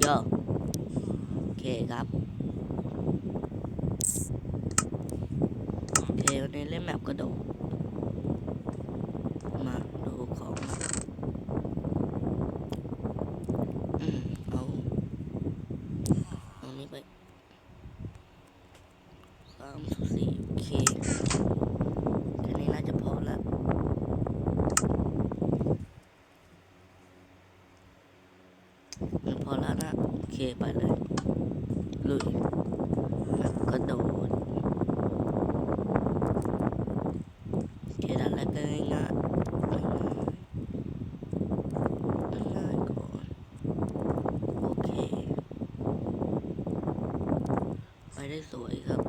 โยโอเคครับโอเควันนี้เล่นแมปกระโดดมาดูของอืมเอาเอานี้ไปสามสี่โอเคแค่นี้น่าจะพอแล้ว มันพอและโอเคไปเลยลุยแล้วก็โดดโอเคด้านแรกก็ง่ายง่ายง่ายก่อนโอเค ไปได้สวยครับ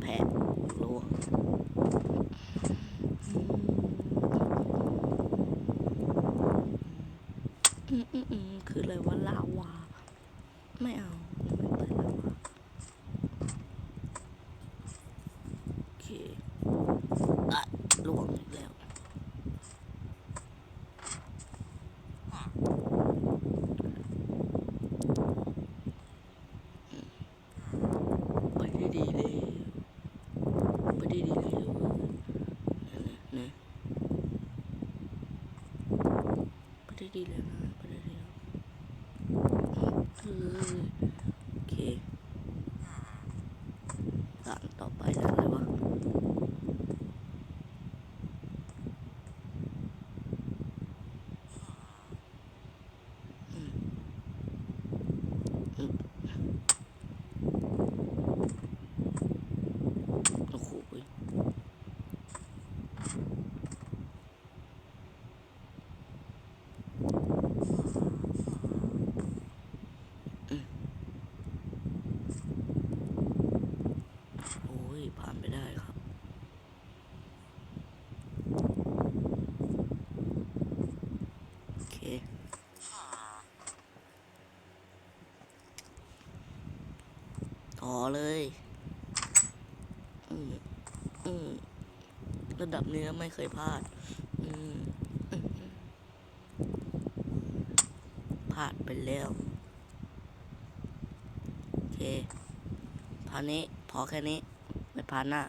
แผลรัว อืมอืมอืม คืออะไรว่าลาวา ไม่เอาไม่เปิดลาวาโอเคอะลวงอีกแล้ว ไปได้ดีเลยไปได้ดีเลยนะนะไปได้ดีเลยนะไปได้ดีแล้วเออ โอเคด่านต่อไปด่านอะไรวะอืมอืมโอ้โหย โอ้ย ผ่านไปได้ครับ โอเค ต่อเลยอืมอืมระดับเนื้อไม่เคยพลาด อืมพลาดไปแล้วโอเคพานี้พอแค่นี้ไม่พาหน้า